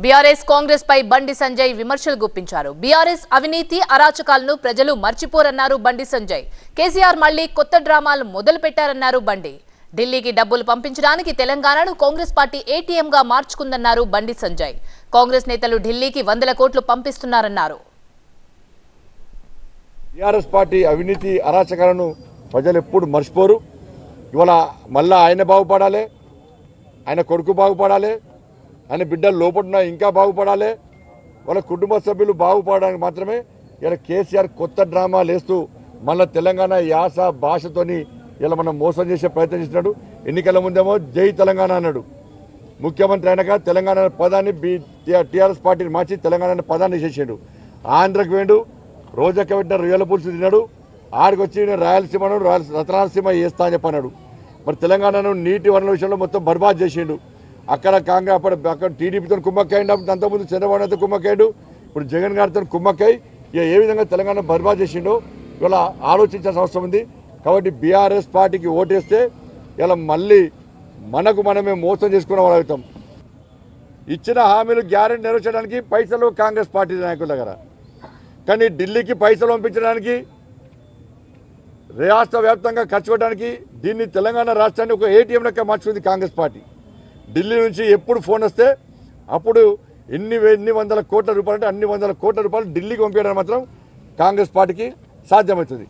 BRS Congress పై బండి సంజయ్ విమర్శలు గుప్పించారు. BRS అవినీతి అరాచకాలను ప్రజలు మర్చిపోరన్నారు బండి సంజయ్. కేసీఆర్ మళ్ళీ కొత్త డ్రామాలు మొదలు పెట్టారన్నారు బండి. ఢిల్లీకి డబ్బులు పంపించడానికి తెలంగాణను కాంగ్రెస్ పార్టీ ఏటీఎంగా మార్చుకుందన్నారు బండి సంజయ్. కాంగ్రెస్ నేతలు ఢిల్లీకి వందల కోట్లు పంపిస్తున్నారన్నారు. టీఆర్ఎస్ పార్టీ అవినీతి అరాచకాలను ప్రజలు ఎప్పుడు మర్చిపోరు. ఇవాళ మళ్ళా ఆయన బాగుపడాలి ఆయన కొడుకు బాగుపడాలి అని బిడ్డలు లోపడున్న ఇంకా బాగుపడాలి? వాళ్ళ కుటుంబ సభ్యులు బాగుపడడానికి మాత్రమే ఇలా కేసీఆర్ కొత్త డ్రామాలు వేస్తూ మళ్ళీ తెలంగాణ యాస భాషతోని ఇలా మనం మోసం చేసే ప్రయత్నం చేసినాడు ఎన్నికల ముందేమో జై తెలంగాణ అన్నాడు. ముఖ్యమంత్రి అయినాక తెలంగాణ పదాన్ని బీ టీఆర్ఎస్ పార్టీని మార్చి తెలంగాణ పదాన్ని చేసాడు. ఆంధ్రకు వేడు రోజక్క పెట్టిన రొయ్యల పులుసు తిన్నాడు. ఆడికి వచ్చి నేను రాయలసీమను రాయల- రతనాలసీమ వేస్తా అని చెప్పన్నాడు. మరి తెలంగాణను నీటి వనరుల విషయంలో మొత్తం బర్బాద్ చేసిండు. అక్కడ కాంగ్రెస్ అప్పుడు అక్కడ టీడీపీతో ముందు అంతకుముందు చంద్రబాబుతో కుమ్మక్కయ్యాడు. ఇప్పుడు జగన్ గారితో కుమ్మక్కై ఇక ఏ విధంగా తెలంగాణ బర్బాద్ చేసిండో ఇవాళ ఆలోచించాల్సిన అవసరం ఉంది. కాబట్టి బీఆర్ఎస్ పార్టీకి ఓటేస్తే ఇలా మళ్ళీ మనకు మనమే మోసం చేసుకున్న వాళ్ళు అవుతాం. ఇచ్చిన హామీలు గ్యారెంటీ నెరవేర్చడానికి పైసలు కాంగ్రెస్ పార్టీ నాయకుల దగ్గర. కానీ ఢిల్లీకి పైసలు పంపించడానికి రాష్ట్ర వ్యాప్తంగా ఖర్చు పెట్టడానికి దీన్ని తెలంగాణ రాష్ట్రాన్ని ఒక ఏటీఎం లెక్క మార్చుకుంది కాంగ్రెస్ పార్టీ. ఢిల్లీ నుంచి ఎప్పుడు ఫోన్ వస్తే అప్పుడు ఎన్ని ఎన్ని వందల కోట్ల రూపాయలు అంటే అన్ని వందల కోట్ల రూపాయలు ఢిల్లీకి పంపించడం మాత్రం కాంగ్రెస్ పార్టీకి సాధ్యమవుతుంది.